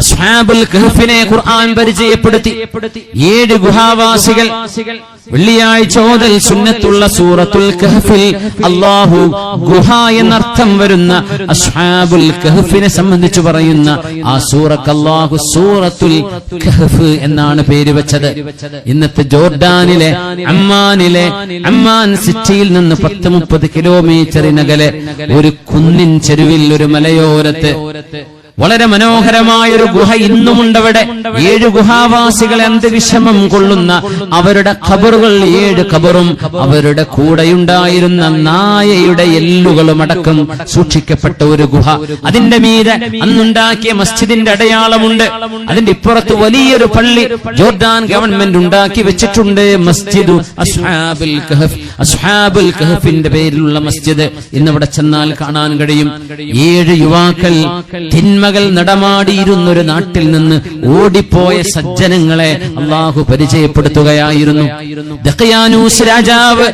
അസ്ഹാബുൽ കഹഫിനെ ഖുർആൻ പരിചയപ്പെടുത്തി. ഏഴ് ഗുഹാവാസികൾ. വെള്ളിയാഴ്ച ഓതൽ സുന്നത്തുള്ള സൂറത്തുൽ കഹഫിൽ അള്ളാഹു ഗുഹ എന്നർത്ഥം വരുന്ന അസ്ഹാബുൽ കഹഫിനെ സംബന്ധിച്ച് പറയുന്ന ആ സൂറക്ക് അള്ളാഹു സൂറത്തുൽ കഹഫ് എന്നാണ് പേര് വെച്ചത്. ഇന്നത്തെ ജോർഡാനിലെ അമ്മാനിലെ അമ്മാൻ സിറ്റിയിൽ നിന്ന് പത്ത് മുപ്പത് കിലോമീറ്ററിനകലെ ഒരു കുന്നിൻ ചെരുവിൽ ഒരു മലയോരത്ത് വളരെ മനോഹരമായ ഒരു ഗുഹ ഇന്നുമുണ്ടവിടെ. ഏഴ് ഗുഹാവാസികൾ എന്ത് വിഷമം കൊള്ളുന്ന അവരുടെ ഖബറുകൾ ഏഴ് ഖബറും അവരുടെ കൂടെയുണ്ടായിരുന്ന നായയുടെ എല്ലുകളും അടക്കം സൂക്ഷിക്കപ്പെട്ട ഒരു ഗുഹ. അതിന്റെ മീതെ അന്നുണ്ടാക്കിയ മസ്ജിദിന്റെ അടയാളമുണ്ട്. അതിന്റെ ഇപ്പുറത്ത് വലിയൊരു പള്ളി ജോർദാൻ ഗവൺമെന്റ് ഉണ്ടാക്കി വെച്ചിട്ടുണ്ട്. മസ്ജിദ് അസ്ഹാബിൽ കഹഫ് അസ്ഹാബുൽ കഹഫിന്റെ പേരിലുള്ള മസ്ജിദ് ഇന്നിവിടെ ചെന്നാൽ കാണാൻ കഴിയും. ഏഴ് യുവാക്കൾ തിന്മകൾ നടമാടിയിരുന്നൊരു നാട്ടിൽ നിന്ന് ഓടിപ്പോയ സജ്ജനങ്ങളെ അള്ളാഹു പരിചയപ്പെടുത്തുകയായിരുന്നു. ദഖയാനൂസ് രാജാവ്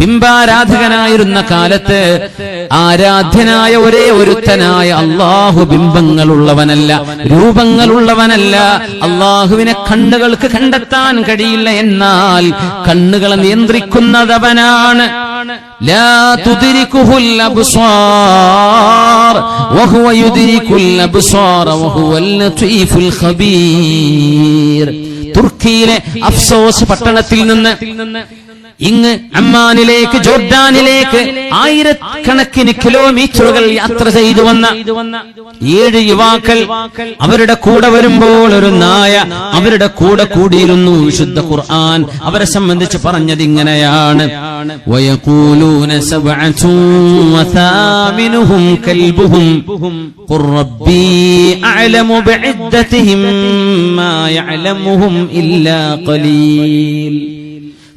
ബിംബാരാധകനായിരുന്ന കാലത്ത് ആരാധ്യനായ ഒരേ ഒരുത്തനായ അള്ളാഹു ബിംബങ്ങളുള്ളവനല്ല രൂപങ്ങളുള്ളവനല്ല. അള്ളാഹുവിനെ കണ്ണുകൾക്ക് കണ്ടെത്താൻ കഴിയില്ല. എന്നാൽ കണ്ണുകളെ നിയന്ത്രിക്കുന്നതവനാണ് അവനാണ് തുർക്കിയിലെ അഫ്സോസ് പട്ടണത്തിൽ നിന്ന് ഇങ്ങ് അമ്മാനിലേക്ക് ജോർഡാനിലേക്ക് ആയിരക്കണക്കിന് കിലോമീറ്ററുകൾ യാത്ര ചെയ്തു വന്ന ഏഴ് യുവാക്കൾ അവരുടെ കൂടെ വരുമ്പോൾ ഒരു നായ അവരുടെ കൂടെ കൂടിയിരുന്നു വിശുദ്ധ ഖുർആൻ അവരെ സംബന്ധിച്ച് പറഞ്ഞത് ഇങ്ങനെയാണ് ويقولون سبعة وثامنهم كلبهم قل ربي أعلم بعدتهم ما يعلمهم إلا قليل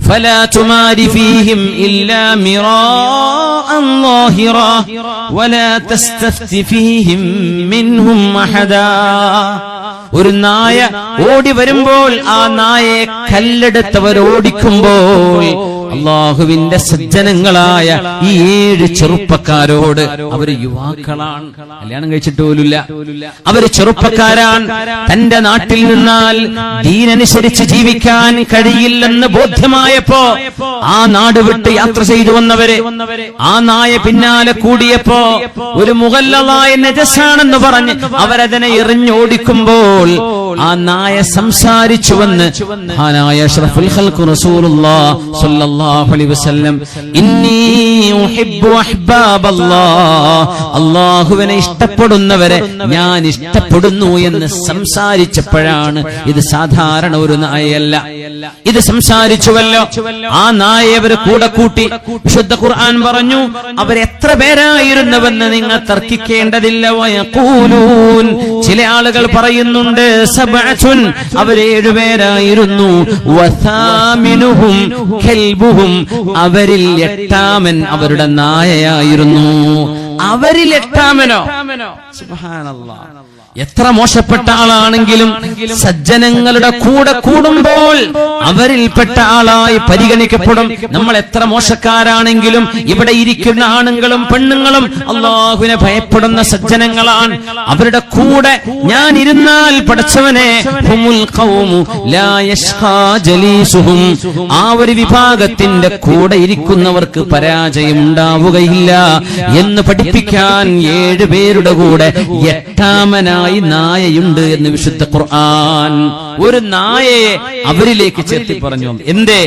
فلا تمار فيهم إلا مراء ظاهرا ولا تستفت فيهم منهم أحدا ഒരു നായ ഓടി വരുമ്പോൾ ആ നായയെ കല്ലെടുത്തവർ ഓടിക്കുമ്പോൾ അള്ളാഹുവിന്റെ സജ്ജനങ്ങളായ ഈ ഏഴ് ചെറുപ്പക്കാരോട് അവർ യുവാക്കളാണ്. കല്യാണം കഴിച്ചിട്ട് പോലുമില്ല. അവർ ചെറുപ്പക്കാരാണ്. തന്റെ നാട്ടിൽ നിന്നാൽ ദീനനുസരിച്ച് ജീവിക്കാൻ കഴിയില്ലെന്ന് ബോധ്യമായപ്പോ ആ നാട് വിട്ട് യാത്ര ചെയ്തു വന്നവര് ആ നായ പിന്നാലെ കൂടിയപ്പോ ഒരു മുഗല്ലായ നജസാണെന്ന് പറഞ്ഞ് അവരതിനെ എറിഞ്ഞോടിക്കുമ്പോൾ ആ നായ സംസാരിച്ചുവെന്ന് ഖൽഖ് റസൂലുള്ളാഹ് സ്വല്ലല്ലാഹു അലൈഹി വസല്ലം ഇന്നി ഉഹിബ്ബു അഹ്ബാബല്ലാഹ് അല്ലാഹുവിനെ ഇഷ്ടപ്പെടുന്നവരെ ഞാൻ ഇഷ്ടപ്പെടുന്നു എന്ന് സംസാരിച്ചപ്പോഴാണ് ഇത് സാധാരണ ഒരു നായയല്ല. ഇത് സംസാരിച്ചുവല്ലോ. ആ നായ അവർ കൂടെ കൂട്ടി വിശുദ്ധ ഖുർആൻ പറഞ്ഞു അവരെത്ര പേരായിരുന്നുവെന്ന് നിങ്ങൾ തർക്കിക്കേണ്ടതില്ല. ചില ആളുകൾ പറയുന്നുണ്ട് അവരേഴുപേരായിരുന്നു വസാമിനുഹും കൽബുഹും അവരിൽ എട്ടാമൻ അവരുടെ നായയായിരുന്നു. അവരിൽ എട്ടാമനോ? സുബ്ഹാനല്ലാഹ് എത്ര മോശപ്പെട്ട ആളാണെങ്കിലും സജ്ജനങ്ങളുടെ കൂടെ കൂടുമ്പോൾ അവരിൽപ്പെട്ട ആളായി പരിഗണിക്കപ്പെടും. നമ്മൾ എത്ര മോശക്കാരാണെങ്കിലും ഇവിടെ ഇരിക്കുന്ന ആണുങ്ങളും പെണ്ണുങ്ങളും അള്ളാഹുവിനെ ഭയപ്പെടുന്ന സജ്ജനങ്ങളാണ്. അവരുടെ കൂടെ ഞാൻ ഇരുന്നാൽ പഠിച്ചവനെ ആ ഒരു വിഭാഗത്തിന്റെ കൂടെ ഇരിക്കുന്നവർക്ക് പരാജയം ഉണ്ടാവുകയില്ല എന്ന് പഠിപ്പിക്കാൻ ഏഴ് പേരുടെ കൂടെ എട്ടാമനായി നായയുണ്ട് എന്ന് വിശുദ്ധ ഖുർആൻ ഒരു നായയെ അവരിലേക്ക് ചേർത്തി പറഞ്ഞു എന്തേ?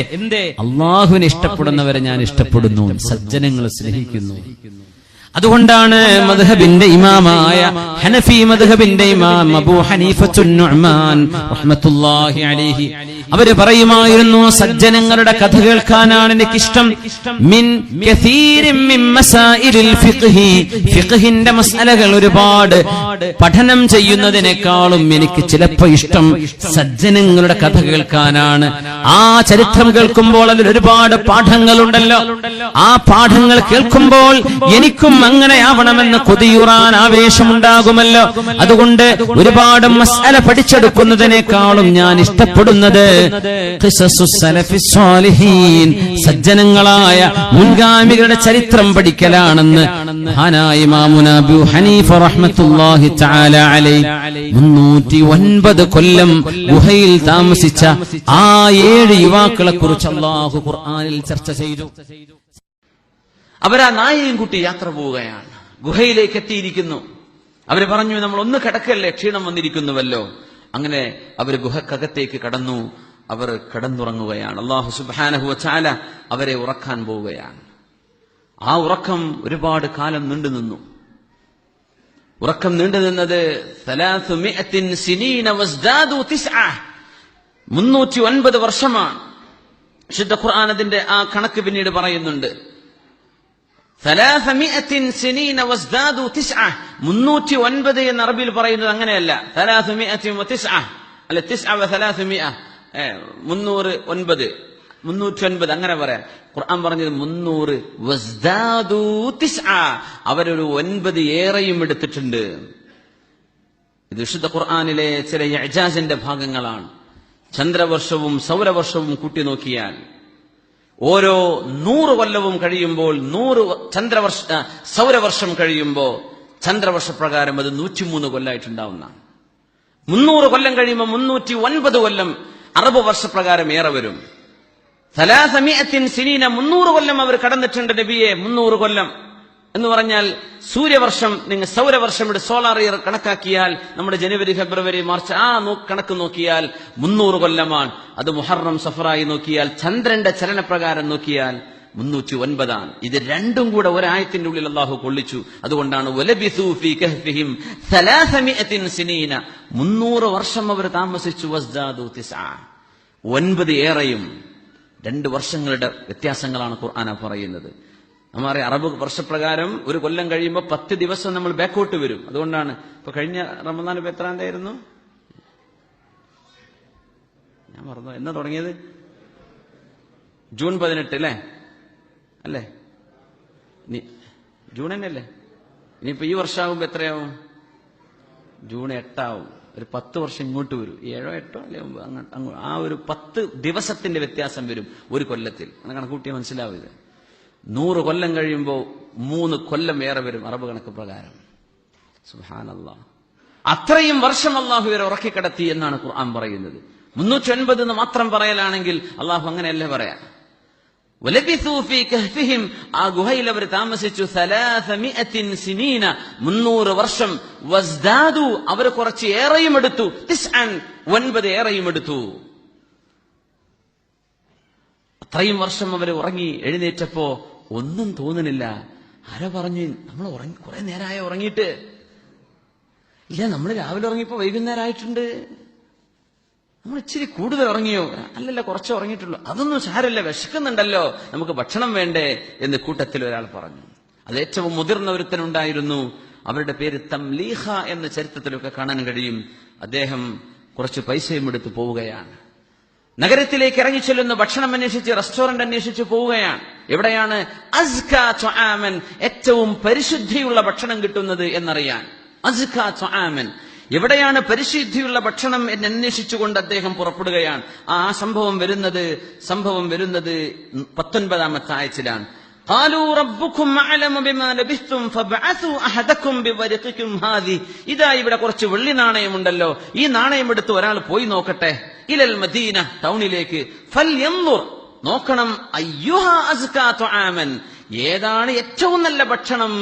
അള്ളാഹുവിനെ ഇഷ്ടപ്പെടുന്നവരെ ഞാൻ ഇഷ്ടപ്പെടുന്നു. സജ്ജനങ്ങളെ സ്നേഹിക്കുന്നു. അതുകൊണ്ടാണ് മദ്ഹബിന്റെ ഇമാമായ ഹനഫി മദ്ഹബിന്റെ ഇമാം അബൂ റഹ്മത്തുള്ളാഹി അലൈഹി അവർ പറയുമായിരുന്നു സജ്ജനങ്ങളുടെ കഥ കേൾക്കാനാണ് എനിക്കിഷ്ടം. മിൻ മസാലകൾ ഫിഖ്ഹിന്റെ മസ്അലകൾ ഒരുപാട്. പഠനം ചെയ്യുന്നതിനേക്കാളും എനിക്ക് ചിലപ്പോ ഇഷ്ടം സജ്ജനങ്ങളുടെ കഥ കേൾക്കാനാണ്. ആ ചരിത്രം കേൾക്കുമ്പോൾ അതിൽ ഒരുപാട് പാഠങ്ങളുണ്ടല്ലോ. ആ പാഠങ്ങൾ കേൾക്കുമ്പോൾ എനിക്കും അങ്ങനെയാവണമെന്ന് കൊതിയുറാൻ ആവേശമുണ്ടാകുമല്ലോ. അതുകൊണ്ട് ഒരുപാട് മസാല പഠിച്ചെടുക്കുന്നതിനേക്കാളും ഞാൻ ഇഷ്ടപ്പെടുന്നത്. സജ്ജനങ്ങളായ മുൻഗാമികളുടെ ചരിത്രം പഠിക്കലാണെന്ന് മുന്നൂറ്റി ഒൻപത് കൊല്ലം ഗുഹയിൽ താമസിച്ച ആ ഏഴ് യുവാക്കളെ കുറിച്ച് അള്ളാഹു ഖുർആനിൽ ചർച്ച ചെയ്തു. അവരാ നായയും കുട്ടി യാത്ര പോവുകയാണ്. ഗുഹയിലേക്ക് എത്തിയിരിക്കുന്നു. അവർ പറഞ്ഞു നമ്മൾ ഒന്ന് കിടക്കല്ലേ? ക്ഷീണം വന്നിരിക്കുന്നുവല്ലോ. അങ്ങനെ അവർ ഗുഹക്കകത്തേക്ക് കടന്നു. അവർ കിടന്നുറങ്ങുകയാണ്. അള്ളാഹു സുബാനഹു ചാല അവരെ ഉറക്കാൻ പോവുകയാണ്. ആ ഉറക്കം ഒരുപാട് കാലം നീണ്ടു നിന്നു. ഉറക്കം നീണ്ടു നിന്നത്. മുന്നൂറ്റി ഒൻപത് വർഷമാണ്. വിശുദ്ധ ഖുർആാനതിന്റെ ആ കണക്ക് പിന്നീട് പറയുന്നുണ്ട്. മുന്നൂറ്റി ഒൻപത് എന്ന് അറബിയിൽ പറയുന്നത് അങ്ങനെയല്ല. മുന്നൂറ് ഒൻപത്. മുന്നൂറ്റി ഒൻപത് അങ്ങനെ പറയാം. ഖുർആൻ പറഞ്ഞത് മുന്നൂറ്. അവരൊരു ഒൻപത് ഏറെയും എടുത്തിട്ടുണ്ട്. ഇത് വിശുദ്ധ ഖുർആാനിലെ ചില എജാസിന്റെ ഭാഗങ്ങളാണ്. ചന്ദ്രവർഷവും സൗരവർഷവും കൂട്ടി നോക്കിയാൽ ഓരോ നൂറ് കൊല്ലവും കഴിയുമ്പോൾ നൂറ് ചന്ദ്രവർഷ സൗരവർഷം കഴിയുമ്പോൾ ചന്ദ്രവർഷ പ്രകാരം അത് നൂറ്റിമൂന്ന് കൊല്ലമായിട്ടുണ്ടാവുന്നതാണ് മുന്നൂറ് കൊല്ലം കഴിയുമ്പോൾ മുന്നൂറ്റി ഒൻപത് കൊല്ലം അറബ് വർഷപ്രകാരം ഏറെ വരും. സലാസമിയത്തിൻ സിനീന മുന്നൂറ് കൊല്ലം അവർ കടന്നിട്ടുണ്ട് നബിയെ മുന്നൂറ് കൊല്ലം. എന്ന് പറഞ്ഞാൽ സൂര്യവർഷം നിങ്ങൾ സൗരവർഷം ഇവിടെ സോളാർ ഇയർ കണക്കാക്കിയാൽ നമ്മുടെ ജനുവരി ഫെബ്രുവരി മാർച്ച് ആ കണക്ക് നോക്കിയാൽ മുന്നൂറ് കൊല്ലമാണ്. അത് മുഹറം സഫറായി നോക്കിയാൽ ചന്ദ്രന്റെ ചലനപ്രകാരം നോക്കിയാൽ മുന്നൂറ്റി ഒൻപതാണ് ഇത് രണ്ടും കൂടെ ഒരായത്തിന്റെ ഉള്ളിൽ അള്ളാഹു കൊള്ളിച്ചു. അതുകൊണ്ടാണ് മുന്നൂറ് വർഷം അവർ താമസിച്ചു ഒൻപത് ഏറെയും രണ്ട് വർഷങ്ങളുടെ വ്യത്യാസങ്ങളാണ് ഖുർആന പറയുന്നത്. നമ്മറിയ അറബ് വർഷപ്രകാരം ഒരു കൊല്ലം കഴിയുമ്പോൾ പത്ത് ദിവസം നമ്മൾ ബാക്കോട്ട് വരും. അതുകൊണ്ടാണ് ഇപ്പൊ കഴിഞ്ഞ റമദാൻ ഇപ്പൊ എത്ര ആയിരുന്നു ഞാൻ പറഞ്ഞു എന്നാ തുടങ്ങിയത്? ജൂൺ പതിനെട്ട് അല്ലേ? അല്ലേ? ജൂൺ തന്നെയല്ലേ ഇനിയിപ്പോ ഈ വർഷമാകുമ്പോ എത്രയാവും? ജൂൺ എട്ടാവും. ഒരു പത്ത് വർഷം ഇങ്ങോട്ട് വരും. ഏഴോ എട്ടോ അല്ലേ അങ്ങോട്ട് അങ്ങോ- ആ ഒരു പത്ത് ദിവസത്തിന്റെ വ്യത്യാസം വരും ഒരു കൊല്ലത്തിൽ. അങ്ങനെ കണക്കൂട്ടിയാൽ മനസ്സിലാവും നൂറ് കൊല്ലം കഴിയുമ്പോൾ മൂന്ന് കൊല്ലം വേറെ വരും അറബ് കണക്ക് പ്രകാരം. സുഹാനല്ലാ അത്രയും വർഷം അള്ളാഹു ഇവരെ ഉറക്കിക്കിടത്തി എന്നാണ് ഖുർആൻ പറയുന്നത്. മുന്നൂറ്റി ഒൻപത് എന്ന് മാത്രം പറയലാണെങ്കിൽ അള്ളാഹു അങ്ങനെയല്ലേ പറയാ? ആ ഗുഹയിൽ അവർ താമസിച്ചു സിനീന. മുന്നൂറ് വർഷം. വസ്ദാദു അവർ കുറച്ച് ഏറെയും എടുത്തു. ഒൻപത് ഏറെയും എടുത്തു. അത്രയും വർഷം അവർ ഉറങ്ങി എഴുന്നേറ്റപ്പോ ഒന്നും തോന്നുന്നില്ല. ആരോ പറഞ്ഞു നമ്മൾ ഉറങ്ങി കുറെ നേരമായ ഉറങ്ങിയിട്ട്. ഇല്ല നമ്മൾ രാവിലെ ഉറങ്ങിയപ്പോ വൈകുന്നേരമായിട്ടുണ്ട്. നമ്മൾ ഇച്ചിരി കൂടുതൽ ഉറങ്ങിയോ? അല്ലല്ല കുറച്ച് ഉറങ്ങിയിട്ടുള്ളൂ. അതൊന്നും സാരല്ല വിശക്കുന്നുണ്ടല്ലോ. നമുക്ക് ഭക്ഷണം വേണ്ടേ എന്ന് കൂട്ടത്തിൽ ഒരാൾ പറഞ്ഞു. അത് ഏറ്റവും മുതിർന്ന ഒരുത്തനുണ്ടായിരുന്നു. അവരുടെ പേര് തംലീഹ എന്ന ചരിത്രത്തിലൊക്കെ കാണാൻ കഴിയും. അദ്ദേഹം കുറച്ച് പൈസയും എടുത്ത് പോവുകയാണ്. നഗരത്തിലേക്ക് ഇറങ്ങിച്ചെല്ലുന്ന ഭക്ഷണം അന്വേഷിച്ച് റെസ്റ്റോറന്റ് അന്വേഷിച്ച് പോവുകയാണ്. എവിടെയാണ് അസ്ക ഏറ്റവും പരിശുദ്ധിയുള്ള ഭക്ഷണം കിട്ടുന്നത് എന്നറിയാൻ. അസ്ക എവിടെയാണ് പരിശുദ്ധിയുള്ള ഭക്ഷണം എന്ന് അന്വേഷിച്ചുകൊണ്ട് അദ്ദേഹം പുറപ്പെടുകയാണ് ആ സംഭവം വരുന്നത് സംഭവം വരുന്നത് പത്തൊൻപതാമത്തെ ആയത്തിലാണ് قالوا ربكم أعلم بما لبثتم فابعثوا أحدكم بورقكم هذه ഇതാ ഇവിടെ കുറച്ച് വെള്ളി നാണയമുണ്ടല്ലോ ഈ നാണയം എടുത്ത് ഒരാൾ പോയി നോക്കട്ടെ ഇലൽ മദീന ടൗണിലേക്ക് ഫൽ യൻദുർ നോക്കണം അയ്യുഹ അസ്കാ തുആമൻ ഏതാണ് ഏറ്റവും നല്ല ഭക്ഷണം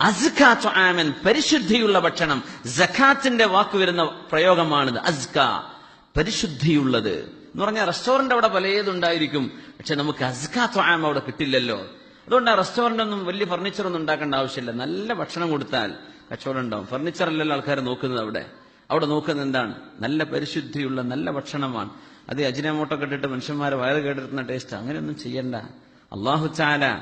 അസ്കാ ആമൻ പരിശുദ്ധിയുള്ള ഭക്ഷണം. ജക്കാത്തിന്റെ വാക്ക് വരുന്ന പ്രയോഗമാണിത് അസ്ക പരിശുദ്ധിയുള്ളത്. എന്ന് പറഞ്ഞാൽ റെസ്റ്റോറന്റ് അവിടെ പലതുണ്ടായിരിക്കും. പക്ഷെ നമുക്ക് അസ്കാത്തു തുആം അവിടെ കിട്ടില്ലല്ലോ. അതുകൊണ്ട് ആ റെസ്റ്റോറന്റ് ഒന്നും വലിയ ഫർണിച്ചർ ഒന്നും ഉണ്ടാക്കേണ്ട ആവശ്യമില്ല. നല്ല ഭക്ഷണം കൊടുത്താൽ കച്ചവടം ഉണ്ടാവും. ഫർണിച്ചർ അല്ലല്ലോ ആൾക്കാർ നോക്കുന്നത് അവിടെ. അവിടെ നോക്കുന്നത് എന്താണ്? നല്ല പരിശുദ്ധിയുള്ള നല്ല ഭക്ഷണമാണ്. അത് അജിനമോട്ടൊക്കെ ഇട്ടിട്ട് മനുഷ്യന്മാരെ വയറ് കേട്ടിരുന്ന ടേസ്റ്റ് അങ്ങനെയൊന്നും ചെയ്യണ്ട. അള്ളാഹു ചാല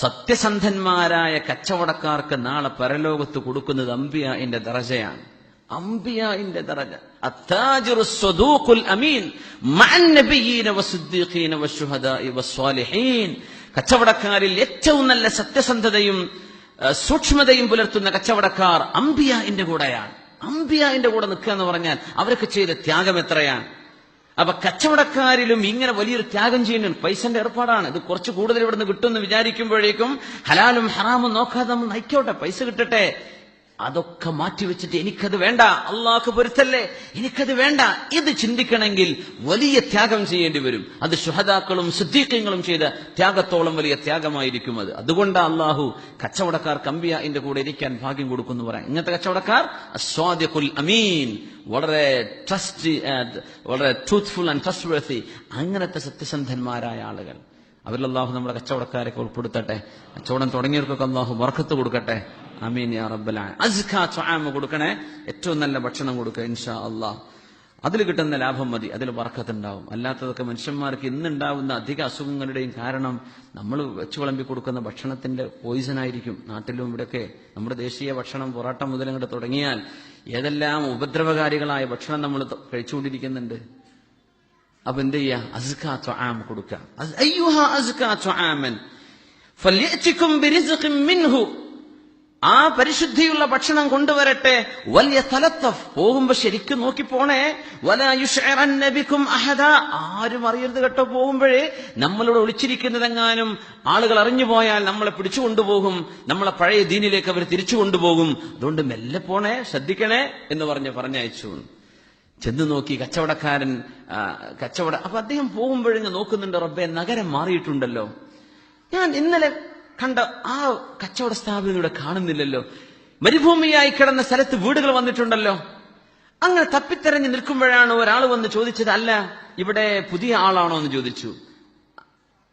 സത്യസന്ധന്മാരായ കച്ചവടക്കാർക്ക് നാളെ പരലോകത്ത് കൊടുക്കുന്നത് അമ്പിയാന്റെ ദറജയാണ്. അമ്പിയാന്റെ ദറജ. അമീൻ. വസ്സാലിഹീൻ. കച്ചവടക്കാരിൽ ഏറ്റവും നല്ല സത്യസന്ധതയും സൂക്ഷ്മതയും പുലർത്തുന്ന കച്ചവടക്കാർ അമ്പിയാന്റെ കൂടെയാണ്. അമ്പിയാന്റെ കൂടെ നിൽക്കുക എന്ന് പറഞ്ഞാൽ അവരൊക്കെ ചെയ്ത ത്യാഗം എത്രയാണ്? അപ്പൊ കച്ചവടക്കാരിലും ഇങ്ങനെ വലിയൊരു ത്യാഗം ചെയ്യുന്നുണ്ട് പൈസന്റെ ഏർപ്പാടാണ്. ഇത് കുറച്ച് കൂടുതൽ ഇവിടുന്ന് കിട്ടുമെന്ന് വിചാരിക്കുമ്പോഴേക്കും ഹലാലും ഹറാമും നോക്കാതെ നമ്മൾ നയിക്കോട്ടെ പൈസ കിട്ടട്ടെ. അതൊക്കെ മാറ്റിവെച്ചിട്ട് എനിക്കത് വേണ്ട. അള്ളാഹ് പൊരുത്തല്ലേ? എനിക്കത് വേണ്ട. ഇത് ചിന്തിക്കണമെങ്കിൽ വലിയ ത്യാഗം ചെയ്യേണ്ടി വരും. അത് ശുഹദാക്കളും സിദ്ദീഖ്യങ്ങളും ചെയ്ത ത്യാഗത്തോളം വലിയ ത്യാഗമായിരിക്കും അത്. അതുകൊണ്ടാണ് അള്ളാഹു കച്ചവടക്കാർ കമ്പിയ എന്റെ കൂടെ ഇരിക്കാൻ ഭാഗ്യം കൊടുക്കുന്നു പറയാം. ഇങ്ങനത്തെ കച്ചവടക്കാർ അസ്വാദിഖുൽ അമീൻ വളരെ ട്രസ്റ്റ് വളരെ ട്രൂത്ത്ഫുൾ ആൻഡ് ട്രസ്റ്റ് വേർത്തി അങ്ങനത്തെ സത്യസന്ധന്മാരായ ആളുകൾ. അവരിൽ അള്ളാഹു നമ്മുടെ കച്ചവടക്കാരൊക്കെ ഉൾപ്പെടുത്തട്ടെ. കച്ചവടം തുടങ്ങിയവർക്കൊക്കെ അള്ളാഹു വർക്കത്ത് കൊടുക്കട്ടെ. അമീൻ യാ റബ്ബല അസ്ഖ ത്വആമ കൊടുക്കണേ. ഏറ്റവും നല്ല ഭക്ഷണം കൊടുക്കുക ഇൻഷാ അള്ളാഹ് അതിൽ കിട്ടുന്ന ലാഭം മതി. അതിൽ വർക്കത്തുണ്ടാവും അല്ലാത്തതൊക്കെ മനുഷ്യന്മാർക്ക് ഇന്നുണ്ടാവുന്ന അധിക അസുഖങ്ങളുടെയും കാരണം നമ്മൾ വെച്ചു വിളമ്പി കൊടുക്കുന്ന ഭക്ഷണത്തിന്റെ പോയിസൺ ആയിരിക്കും. നാട്ടിലും ഇവിടെയൊക്കെ നമ്മുടെ ദേശീയ ഭക്ഷണം പൊറാട്ട മുതൽ അങ്ങോട്ട് തുടങ്ങിയാൽ ഏതെല്ലാം ഉപദ്രവകാരികളായ ഭക്ഷണം നമ്മൾ കഴിച്ചുകൊണ്ടിരിക്കുന്നുണ്ട്. അപ്പൊ എന്ത് ചെയ്യാ? അസ്കാ ത്വആം കൊടുക്കുക ആ പരിശുദ്ധിയുള്ള ഭക്ഷണം കൊണ്ടുവരട്ടെ. വലിയ തലത്തഫ് പോകുമ്പോ ശരിക്കും നോക്കി പോണേ വലാ യുശ്ഇറന്ന ബികും അഹദ. ആരും അറിയരുത് കേട്ടോ പോകുമ്പോഴേ. നമ്മളോട് ഒളിച്ചിരിക്കുന്നതെങ്ങാനും ആളുകൾ അറിഞ്ഞു പോയാൽ നമ്മളെ പിടിച്ചു കൊണ്ടുപോകും നമ്മളെ പഴയ ദീനിലേക്ക് അവർ തിരിച്ചു കൊണ്ടുപോകും അതുകൊണ്ട് മെല്ലെ പോണേ ശ്രദ്ധിക്കണേ എന്ന് പറഞ്ഞ് പറഞ്ഞയച്ചു. ചെന്ന് നോക്കി കച്ചവടക്കാരൻ കച്ചവട അപ്പൊ അദ്ദേഹം പോകുമ്പോഴിങ്ങ് നോക്കുന്നുണ്ട് റബ്ബെ നഗരം മാറിയിട്ടുണ്ടല്ലോ. ഞാൻ ഇന്നലെ കണ്ട ആ കച്ചവട സ്ഥാപനം ഇവിടെ കാണുന്നില്ലല്ലോ. മരുഭൂമിയായി കിടന്ന സ്ഥലത്ത് വീടുകൾ വന്നിട്ടുണ്ടല്ലോ. അങ്ങനെ തപ്പിത്തെരഞ്ഞ് നിൽക്കുമ്പോഴാണ് ഒരാൾ വന്ന് ചോദിച്ചത് അല്ല ഇവിടെ പുതിയ ആളാണോ എന്ന് ചോദിച്ചു.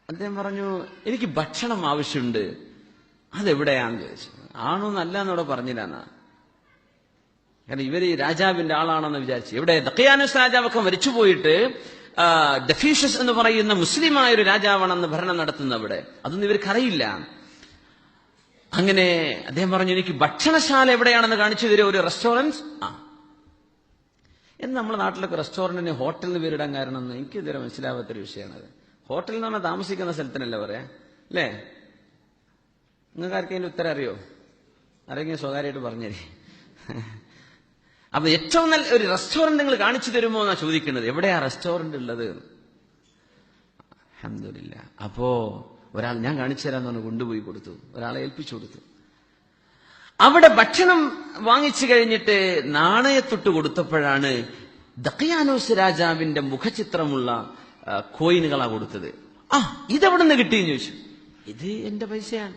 അദ്ദേഹം പറഞ്ഞു എനിക്ക് ഭക്ഷണം ആവശ്യമുണ്ട്. അതെവിടെയാണെന്ന് ചോദിച്ചു. ആണോ എന്നല്ല എന്നോട് പറഞ്ഞില്ല കാരണം ഇവർ രാജാവിന്റെ ആളാണെന്ന് വിചാരിച്ചു. ഇവിടെ ദക്കയാനുസ് രാജാവൊക്കെ മരിച്ചുപോയിട്ട് ഡെഫീഷ്യസ് എന്ന് പറയുന്ന മുസ്ലിമായ ഒരു രാജാവാണെന്ന് ഭരണം നടത്തുന്ന അവിടെ. അതൊന്നും ഇവർക്കറിയില്ല. അങ്ങനെ അദ്ദേഹം പറഞ്ഞു എനിക്ക് ഭക്ഷണശാല എവിടെയാണെന്ന് കാണിച്ചു തരുമോ? ഒരു റെസ്റ്റോറന്റ് ആ. എന്ന് നമ്മുടെ നാട്ടിലൊക്കെ റെസ്റ്റോറന്റിന് ഹോട്ടലിന് പേരിടാൻ കാരണം എന്ന് എനിക്ക് ഇതുവരെ മനസ്സിലാവാത്തൊരു വിഷയമാണത് ഹോട്ടലിൽ എന്ന് പറഞ്ഞാൽ താമസിക്കുന്ന സ്ഥലത്തിനല്ലേ പറയാ? അല്ലേ? നിങ്ങൾക്ക് ആർക്കെങ്കിലും ഉത്തരം അറിയോ? ആരെങ്കിലും സ്വകാര്യമായിട്ട് പറഞ്ഞേരി. അപ്പൊ ഏറ്റവും നല്ല ഒരു റെസ്റ്റോറന്റ് നിങ്ങൾ കാണിച്ചു തരുമോ എന്നാ ചോദിക്കുന്നത്? എവിടെയാ റെസ്റ്റോറന്റ് ഉള്ളത്? അഹമ്മദില്ല അപ്പോ ഒരാൾ ഞാൻ കാണിച്ചു തരാന്ന് പറഞ്ഞ് കൊണ്ടുപോയി കൊടുത്തു. ഒരാളെ ഏൽപ്പിച്ചു കൊടുത്തു. അവിടെ ഭക്ഷണം വാങ്ങിച്ചു കഴിഞ്ഞിട്ട് നാണയത്തൊട്ട് കൊടുത്തപ്പോഴാണ് ദക്കയാനോസ് രാജാവിന്റെ മുഖചിത്രമുള്ള കോയിനുകളാ കൊടുത്തത്. ആ ഇതെവിടുന്ന് കിട്ടിയെന്ന് ചോദിച്ചു. ഇത് എന്റെ പൈസയാണ്.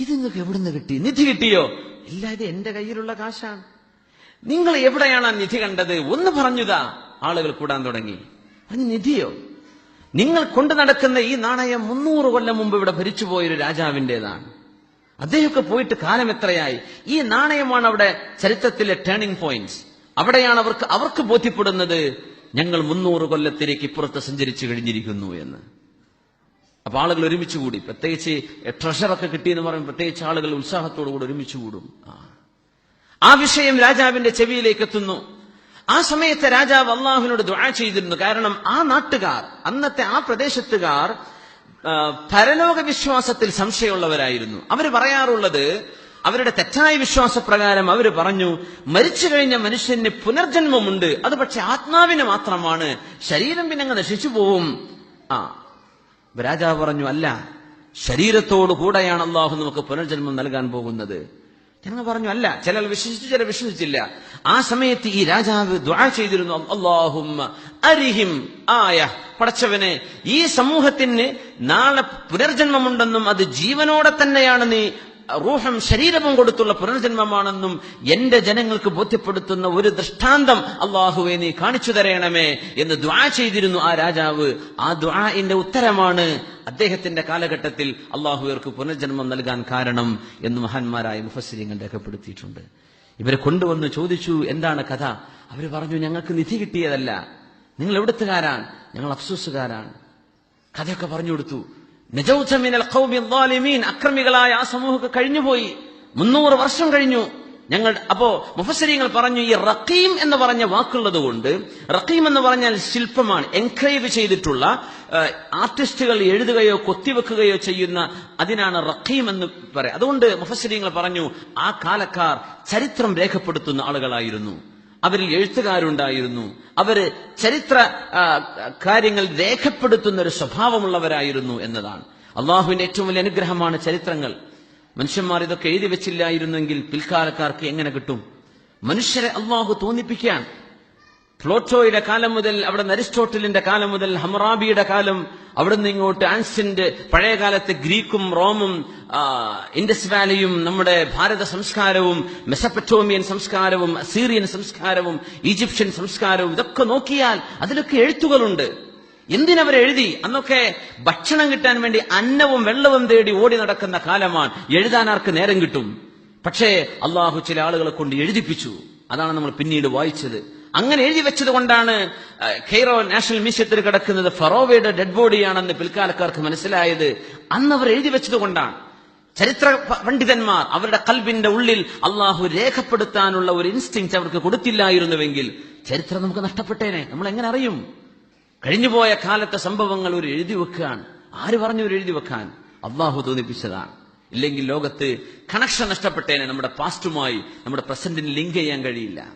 ഇത് നിങ്ങൾക്ക് എവിടുന്ന് കിട്ടി? നിധി കിട്ടിയോ? ഇല്ല ഇത് എന്റെ കയ്യിലുള്ള കാശാണ്. നിങ്ങൾ എവിടെയാണ് ആ നിധി കണ്ടത്? ഒന്ന് പറഞ്ഞുതാ. ആളുകൾ കൂടാൻ തുടങ്ങി. അത് നിധിയോ? നിങ്ങൾ കൊണ്ടു നടക്കുന്ന ഈ നാണയം മുന്നൂറ് കൊല്ലം മുമ്പ് ഇവിടെ ഭരിച്ചുപോയൊരു രാജാവിന്റെതാണ്. അദ്ദേഹമൊക്കെ പോയിട്ട് കാലം എത്രയായി? ഈ നാണയമാണ് അവിടെ ചരിത്രത്തിലെ ടേണിംഗ് പോയിന്റ്സ് അവിടെയാണ് അവർക്ക് അവർക്ക് ബോധ്യപ്പെടുന്നത് ഞങ്ങൾ മുന്നൂറ് കൊല്ലത്തിലേക്ക് ഇപ്പുറത്ത് സഞ്ചരിച്ചു കഴിഞ്ഞിരിക്കുന്നു എന്ന്. അപ്പൊ ആളുകൾ ഒരുമിച്ച് കൂടി. പ്രത്യേകിച്ച് ട്രഷറൊക്കെ കിട്ടിയെന്ന് പറയുമ്പോൾ പ്രത്യേകിച്ച് ആളുകൾ ഉത്സാഹത്തോടു കൂടി ഒരുമിച്ച് കൂടും. ആ. ആ വിഷയം രാജാവിന്റെ ചെവിയിലേക്ക് എത്തുന്നു ആ സമയത്ത് രാജാവ് അള്ളാഹുവിനോട് ദുആ ചെയ്തിരുന്നു. കാരണം ആ നാട്ടുകാർ അന്നത്തെ ആ പ്രദേശത്തുകാർ പരലോക വിശ്വാസത്തിൽ സംശയമുള്ളവരായിരുന്നു. അവർ പറയാറുള്ളത് അവരുടെ തെറ്റായ വിശ്വാസപ്രകാരം അവർ പറഞ്ഞു മരിച്ചു കഴിഞ്ഞ മനുഷ്യന് പുനർജന്മമുണ്ട്. അത് പക്ഷെ ആത്മാവിന് മാത്രമാണ്. ശരീരം പിന്നെ അങ്ങ് നശിച്ചു പോവും. ആ രാജാവ് പറഞ്ഞു അല്ല ശരീരത്തോടു കൂടെയാണ് അള്ളാഹു നമുക്ക് പുനർജന്മം നൽകാൻ പോകുന്നത്. ഞങ്ങൾ പറഞ്ഞു അല്ല ചിലർ വിശ്വസിച്ചു ചിലർ വിശ്വസിച്ചില്ല. ആ സമയത്ത് ഈ രാജാവ് ദ്വാ ചെയ്തിരുന്നു. അള്ളാഹും അരിഹിം ആയ. പടച്ചവനെ ഈ സമൂഹത്തിന് നാളെ പുനർജന്മമുണ്ടെന്നും അത് ജീവനോടെ തന്നെയാണ് നീ റൂഹം ശരീരവും കൊടുത്തുള്ള പുനർജന്മമാണെന്നും എന്റെ ജനങ്ങൾക്ക് ബോധ്യപ്പെടുത്തുന്ന ഒരു ദൃഷ്ടാന്തം അള്ളാഹുവെ നീ കാണിച്ചു തരയണമേ എന്ന് ദ്വാ ചെയ്തിരുന്നു ആ രാജാവ്. ആ ദ്വാന്റെ ഉത്തരമാണ് അദ്ദേഹത്തിന്റെ കാലഘട്ടത്തിൽ അള്ളാഹുവർക്ക് പുനർജന്മം നൽകാൻ കാരണം എന്ന് മഹാന്മാരായ മുഫസ്സിരിങ്ങൾ രേഖപ്പെടുത്തിയിട്ടുണ്ട്. ഇവരെ കൊണ്ടുവന്ന് ചോദിച്ചു എന്താണ് കഥ? അവർ പറഞ്ഞു ഞങ്ങൾക്ക് നിധി കിട്ടിയതല്ല. നിങ്ങൾ എവിടുത്തുകാരാണ്? ഞങ്ങൾ അഫ്സൂസുകാരാണ്. കഥയൊക്കെ പറഞ്ഞു കൊടുത്തു. നജൗത മിനൽ ഖൗമി ദ്വാലിമീൻ അക്രമികളായ ആ സമൂഹമൊക്കെ കഴിഞ്ഞുപോയി. മുന്നൂറ് വർഷം കഴിഞ്ഞു. ഞങ്ങൾ അപ്പോ മുഫസരിങ്ങൾ പറഞ്ഞു ഈ റഖീം എന്ന് പറഞ്ഞ വാക്കുള്ളത് കൊണ്ട് റക്കീം എന്ന് പറഞ്ഞാൽ ശില്പമാണ്. എൻക്രേവ് ചെയ്തിട്ടുള്ള ആർട്ടിസ്റ്റുകൾ എഴുതുകയോ കൊത്തിവെക്കുകയോ ചെയ്യുന്ന അതിനാണ് റഖീം എന്ന് പറയാം. അതുകൊണ്ട് മുഫസരിങ്ങൾ പറഞ്ഞു ആ കാലക്കാർ ചരിത്രം രേഖപ്പെടുത്തുന്ന ആളുകളായിരുന്നു. അവരിൽ എഴുത്തുകാരുണ്ടായിരുന്നു. അവർ ചരിത്ര കാര്യങ്ങൾ രേഖപ്പെടുത്തുന്ന ഒരു സ്വഭാവമുള്ളവരായിരുന്നു എന്നതാണ്. അള്ളാഹുവിന്റെ ഏറ്റവും വലിയ അനുഗ്രഹമാണ് ചരിത്രങ്ങൾ. മനുഷ്യന്മാർ ഇതൊക്കെ എഴുതി വെച്ചില്ലായിരുന്നെങ്കിൽ പിൽക്കാലക്കാർക്ക് എങ്ങനെ കിട്ടും? മനുഷ്യരെ അള്ളാഹു തോന്നിപ്പിക്കാൻ പ്ലോട്ടോയുടെ കാലം മുതൽ അവിടെ അരിസ്റ്റോട്ടലിന്റെ കാലം മുതൽ ഹമറാബിയുടെ കാലം അവിടുന്ന് ഇങ്ങോട്ട് ആൻസിന്റെ പഴയകാലത്തെ ഗ്രീക്കും റോമും ഇൻഡസ് വാലിയും നമ്മുടെ ഭാരത സംസ്കാരവും മെസപ്പറ്റോമിയൻ സംസ്കാരവും അസീറിയൻ സംസ്കാരവും ഈജിപ്ഷ്യൻ സംസ്കാരവും ഇതൊക്കെ നോക്കിയാൽ അതിലൊക്കെ എഴുത്തുകളുണ്ട്. എന്തിനവരെഴുതി അന്നൊക്കെ ഭക്ഷണം കിട്ടാൻ വേണ്ടി അന്നവും വെള്ളവും തേടി ഓടി നടക്കുന്ന കാലമാണ്. എഴുതാൻ ആർക്ക് നേരം കിട്ടും? പക്ഷേ അള്ളാഹു ചില ആളുകളെ കൊണ്ട് എഴുതിപ്പിച്ചു. അതാണ് നമ്മൾ പിന്നീട് വായിച്ചത്. അങ്ങനെ എഴുതി വെച്ചത് കൊണ്ടാണ് ഖൈറോ നാഷണൽ മ്യൂസിയത്തിൽ കിടക്കുന്നത് ഫറോവയുടെ ഡെഡ് ബോഡിയാണെന്ന് പിൽക്കാലക്കാർക്ക് മനസ്സിലായത്. അന്ന് അവർ എഴുതി വെച്ചത് കൊണ്ടാണ് ചരിത്ര പണ്ഡിതന്മാർ അവരുടെ കൽബിന്റെ ഉള്ളിൽ അള്ളാഹു രേഖപ്പെടുത്താനുള്ള ഒരു ഇൻസ്റ്റിങ് അവർക്ക് കൊടുത്തില്ലായിരുന്നുവെങ്കിൽ ചരിത്രം നമുക്ക് നഷ്ടപ്പെട്ടേനെ. നമ്മൾ എങ്ങനെ അറിയും? കഴിഞ്ഞുപോയ കാലത്തെ സംഭവങ്ങൾ ഒരു എഴുതി വെക്കുകയാണ്. ആര് പറഞ്ഞു ഒരു എഴുതി വെക്കാൻ? അള്ളാഹു തോന്നിപ്പിച്ചതാണ്. ഇല്ലെങ്കിൽ ലോകത്ത് കണക്ഷൻ നഷ്ടപ്പെട്ടേനെ. നമ്മുടെ പാസ്റ്റുമായി നമ്മുടെ പ്രസന്റിന് ലിങ്ക് ചെയ്യാൻ കഴിയില്ല.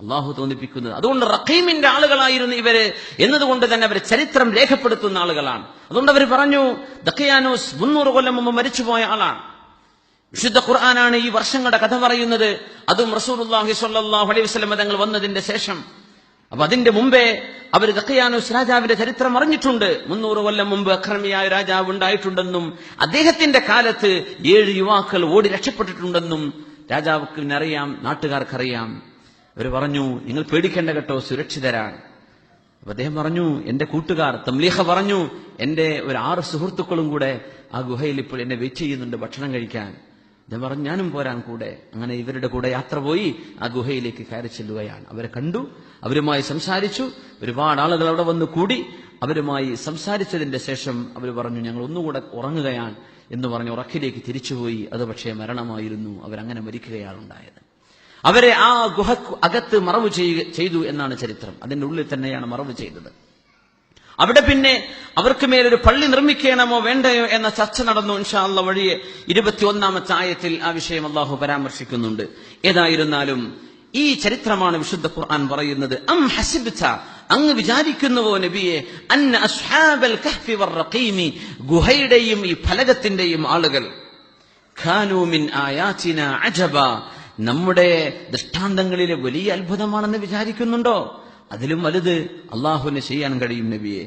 അള്ളാഹു തോന്നിപ്പിക്കുന്നത്. അതുകൊണ്ട് റഖീമിന്റെ ആളുകളായിരുന്നു ഇവർ. എന്നതുകൊണ്ട് തന്നെ അവർ ചരിത്രം രേഖപ്പെടുത്തുന്ന ആളുകളാണ്. അതുകൊണ്ട് അവർ പറഞ്ഞു ദക്കയാനൂസ് മുന്നൂറ് കൊല്ലം മുമ്പ് മരിച്ചുപോയ ആളാണ്. വിശുദ്ധ ഖുർആനാണ് ഈ വർഷങ്ങളുടെ കഥ പറയുന്നത്. അതും റസൂലുള്ളാഹി സ്വല്ലല്ലാഹു അലൈഹി വസല്ലം തങ്ങൾ വന്നതിന്റെ ശേഷം. അപ്പൊ അതിന്റെ മുമ്പേ അവർ ദക്കയാനൂസ് രാജാവിന്റെ ചരിത്രം അറിഞ്ഞിട്ടുണ്ട്. മുന്നൂറ് കൊല്ലം മുമ്പ് അക്രമിയായ രാജാവ് ഉണ്ടായിട്ടുണ്ടെന്നും അദ്ദേഹത്തിന്റെ കാലത്ത് ഏഴ് യുവാക്കൾ ഓടി രക്ഷപ്പെട്ടിട്ടുണ്ടെന്നും രാജാവിനറിയാം നാട്ടുകാർക്കറിയാം. അവർ പറഞ്ഞു നിങ്ങൾ പേടിക്കേണ്ട കേട്ടോ സുരക്ഷിതരാണ്. അപ്പൊ അദ്ദേഹം പറഞ്ഞു എന്റെ കൂട്ടുകാർ തംലീഹ പറഞ്ഞു എന്റെ ഒരു ആറ് സുഹൃത്തുക്കളും കൂടെ ആ ഗുഹയിൽ ഇപ്പോൾ എന്നെ വെയിറ്റ് ചെയ്യുന്നുണ്ട് ഭക്ഷണം കഴിക്കാൻ. അദ്ദേഹം പറഞ്ഞു ഞാനും പോരാൻ കൂടെ. അങ്ങനെ ഇവരുടെ കൂടെ യാത്ര പോയി ആ ഗുഹയിലേക്ക് കയറി ചെല്ലുകയാണ്. അവരെ കണ്ടു അവരുമായി സംസാരിച്ചു ഒരുപാട് ആളുകൾ അവിടെ വന്ന് കൂടി അവരുമായി സംസാരിച്ചതിന്റെ ശേഷം അവർ പറഞ്ഞു ഞങ്ങൾ ഒന്നുകൂടെ ഉറങ്ങുകയാണ് എന്ന് പറഞ്ഞ് ഉറക്കിലേക്ക് തിരിച്ചുപോയി. അത് പക്ഷേ മരണമായിരുന്നു അവരങ്ങനെ മരിക്കുകയാണ് ഉണ്ടായത്. അവരെ ആ ഗുഹ അകത്ത് മറവ് ചെയ്തു എന്നാണ് ചരിത്രം. അതിന്റെ ഉള്ളിൽ തന്നെയാണ് മറവ് ചെയ്തത്. അവിടെ പിന്നെ അവർക്ക് മേലൊരു പള്ളി നിർമ്മിക്കണമോ വേണ്ടയോ എന്ന ചർച്ച നടന്നു ഇൻഷാല്ല വഴിയെ ഇരുപത്തിയൊന്നാമത്തെ ആയത്തിൽ ആ വിഷയം അള്ളാഹു പരാമർശിക്കുന്നുണ്ട്. ഏതായിരുന്നാലും ഈ ചരിത്രമാണ് വിശുദ്ധ ഖുർആൻ പറയുന്നത്. അം ഹസിബ്ത അങ്ങ് വിചാരിക്കുന്നുവോ നബിയെ? അസ്ഹാബൽ കഹ്ഫി റഖീമി ഗുഹയുടെയും ഈ ഫലകത്തിന്റെയും ആളുകൾ. ഖാനൂമിൻ ആയാചിന അജബ. നമ്മുടെ ദൃഷ്ടാന്തങ്ങളിലെ വലിയ അത്ഭുതമാണെന്ന് വിചാരിക്കുന്നുണ്ടോ? അതിലും വലുത് അള്ളാഹുവിന് ചെയ്യാൻ കഴിയും നബിയെ.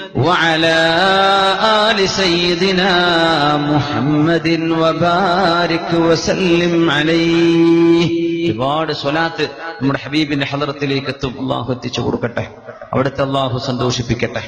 وعلى آل سيدنا محمد وبارك وسلم عليه ഒരുപാട് സ്വലാത്ത് നമ്മുടെ ഹബീബിന്റെ ഹലറത്തിലേക്ക് എത്തും അള്ളാഹു എത്തിച്ചു കൊടുക്കട്ടെ അവിടുത്തെ അള്ളാഹു സന്തോഷിപ്പിക്കട്ടെ